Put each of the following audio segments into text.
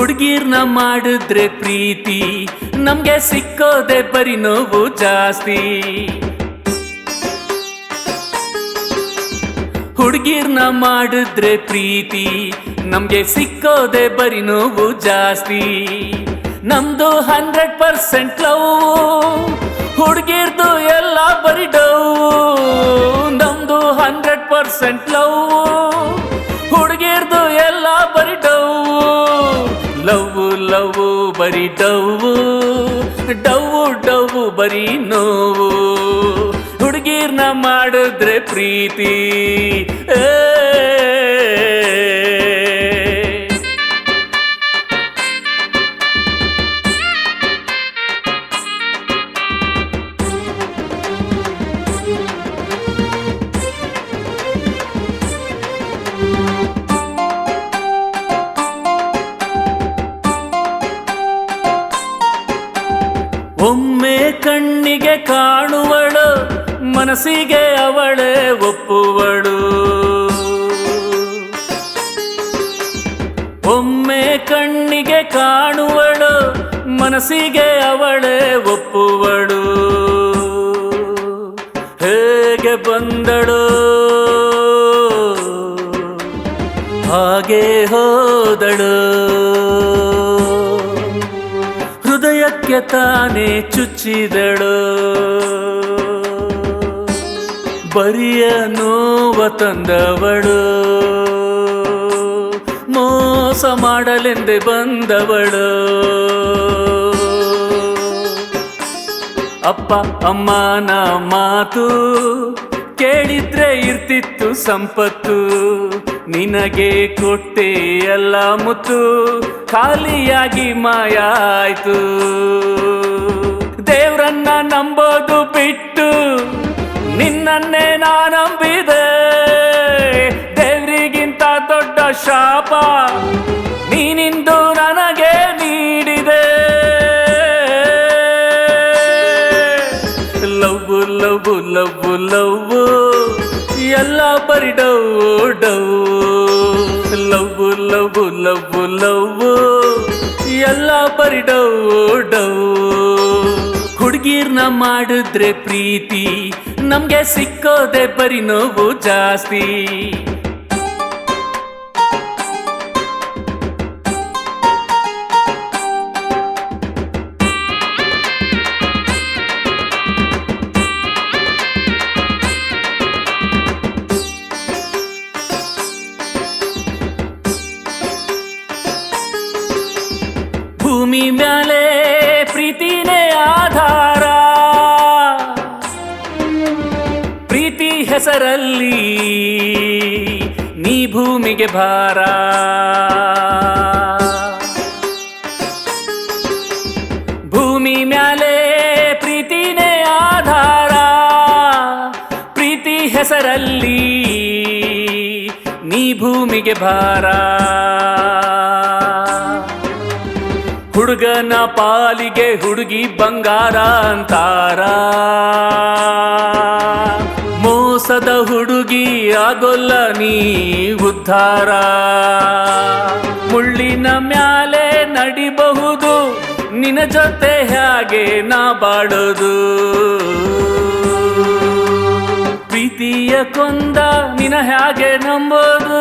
ಹುಡುಗಿರ್ನ ಮಾಡಿದ್ರೆ ಪ್ರೀತಿ, ನಮ್ಗೆ ಸಿಕ್ಕೋದೆ ಬರಿ ನೋವು ಜಾಸ್ತಿ. ಹುಡುಗಿರ್ನ ಮಾಡಿದ್ರೆ ಪ್ರೀತಿ, ನಮ್ಗೆ ಸಿಕ್ಕೋದೆ ಬರಿ ನೋವು ಜಾಸ್ತಿ. ನಮ್ದು ಹಂಡ್ರೆಡ್ ಪರ್ಸೆಂಟ್ ಲವ್, ಹುಡುಗಿರ್ದು ಎಲ್ಲ ಬರಿ ಡವ್ ನಮ್ದು ಹಂಡ್ರೆಡ್ ಪರ್ಸೆಂಟ್ ಲವ್ ಬರೀ ಡವ್ ಡವ್ ಡವ್ ಬರೀ ನೋವು ಹುಡುಗೀರ್ನ ಮಾಡಿದ್ರೆ ಪ್ರೀತಿ. ಒಮ್ಮೆ ಕಣ್ಣಿಗೆ ಕಾಣುವಳು, ಮನಸ್ಸಿಗೆ ಅವಳೇ ಒಪ್ಪುವಳು. ಒಮ್ಮೆ ಕಣ್ಣಿಗೆ ಕಾಣುವಳು, ಮನಸ್ಸಿಗೆ ಅವಳೇ ಒಪ್ಪುವಳು. ಹೇಗೆ ಬಂದಳು? ಹಾಗೆ ಹೋದಳು. ಹೃದಯಕ್ಕೆ ತಾನೇ ಚುಚ್ಚಿದಳು. ಬರಿಯ ನೋವ ತಂದವಳು ಮೋಸ ಮಾಡಲೆಂದೇ ಬಂದವಳು. ಅಪ್ಪ, ಅಮ್ಮನ ಮಾತು ಕೇಳಿದ್ರೆ ಇರ್ತಿತ್ತು ಸಂಪತ್ತು. ನಿನಗೆ ಕೊಟ್ಟೆ ಎಲ್ಲ ಮುತ್ತು, ಖಾಲಿಯಾಗಿ ಮಾಯಾಯ್ತು. ದೇವ್ರನ್ನ ನಂಬೋದು ಬಿಟ್ಟು ನಿನ್ನನ್ನೇ ನಂಬಿದೆ. ದೇವ್ರಿಗಿಂತ ದೊಡ್ಡ ಶಾಪ ನೀನಿಂದು ನನಗೆ ನೀಡಿದೆ. ಲವ್ ಲವ್ ಲವ್ ಲವ್ ಎಲ್ಲ ಬರಿ ಡವ್ ಡವ್ ಲವ್ ಲವ್ವು ಲವ್ವು ಲವ್ವು ಎಲ್ಲ ಬರಿ ಡವ್ ಡವ್ ಹುಡುಗಿರ್ನ ಮಾಡಿದ್ರೆ ಪ್ರೀತಿ, ನಮ್ಗೆ ಸಿಕ್ಕೋದೆ ಬರೀ ನೋವು ಜಾಸ್ತಿ. ಮ್ಯಾಲೆ ಪ್ರೀತಿನೇ ಆಧಾರ. ಪ್ರೀತಿ ಹೆಸರಲ್ಲಿ ನೀ ಭೂಮಿಗೆ ಭಾರ. ಭೂಮಿ ಮ್ಯಾಲೆ ಪ್ರೀತಿನೇ ಆಧಾರ. ಪ್ರೀತಿ ಹೆಸರಲ್ಲಿ ನೀ ಭೂಮಿಗೆ ಭಾರ. ಹುಡುಗನ ಪಾಲಿಗೆ ಹುಡುಗಿ ಬಂಗಾರ ಅಂತಾರ. ಮೋಸದ ಹುಡುಗಿ ಆಗೊಲ್ಲ ನೀ ಉದ್ಧಾರ. ಮುಳ್ಳಿನ ಮ್ಯಾಲೆ ನಡಿಬಹುದು, ನಿನ್ನ ಜೊತೆ ಹೇಗೆ ನಾ ಬಾಡೋದು ಪ್ರೀತಿಯ ಕೊಂದ ನಿನ ಹೇಗೆ ನಂಬೋದು.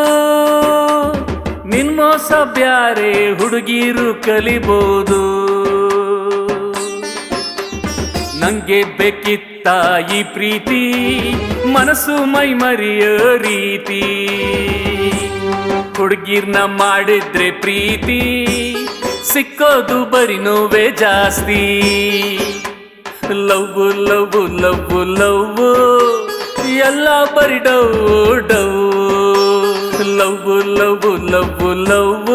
ನಿನ್ ಮೋಸ ಬ್ಯಾರೆ ಹುಡುಗಿರು ಕಲಿಬೋದು. ನಂಗೆ ಬೇಕಿತ್ತ ಈ ಪ್ರೀತಿ, ಮನಸ್ಸು ಮೈ ಮರಿಯ ರೀತಿ. ಹುಡುಗಿರ್ನ ಮಾಡಿದ್ರೆ ಪ್ರೀತಿ, ಸಿಕ್ಕೋದು ಬರೀ ನೋವೇ ಜಾಸ್ತಿ. ಲವ್ ಲವ್ ಲವ್ ಲವ್ ಎಲ್ಲ ಬರಿ ಡೌ ಡವ್ ಲವ್ ಲವ್ ಲವ್ ಲವ್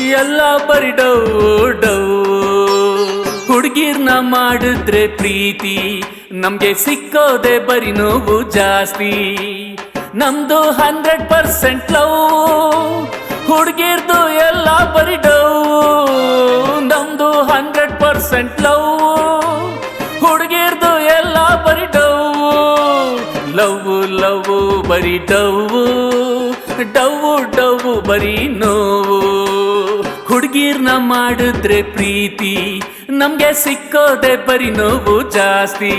ಎಲ್ಲ ಬರಿ ಡವ್ ಡವ್ ಹುಡುಗಿರ್ನ ಮಾಡಿದ್ರೆ ಪ್ರೀತಿ. ನಮ್ಗೆ ಸಿಕ್ಕೋದೆ ಬರೀ ನೋವು ಜಾಸ್ತಿ. ನಮ್ದು ಹಂಡ್ರೆಡ್ ಪರ್ಸೆಂಟ್ ಲವ್. ಹುಡುಗಿರ್ದು ಎಲ್ಲ ಬರಿ ಡವ್ ನಮ್ದು ಹಂಡ್ರೆಡ್ ಪರ್ಸೆಂಟ್ ಲವ್. ಹುಡುಗಿರ್ದು ಎಲ್ಲ ಬರಿ ಡವ್ ಲವ್ ಲವ್ ಬರಿ ಡವ್ ಡವ್ ಡವ್ ಬರೀ ನೋವು. ಹುಡುಗಿರ್ನ ಮಾಡಿದ್ರೆ ಪ್ರೀತಿ ನಮ್ಗೆ ಸಿಕ್ಕೋದೆ ಬರೀ ನೋವು ಜಾಸ್ತಿ.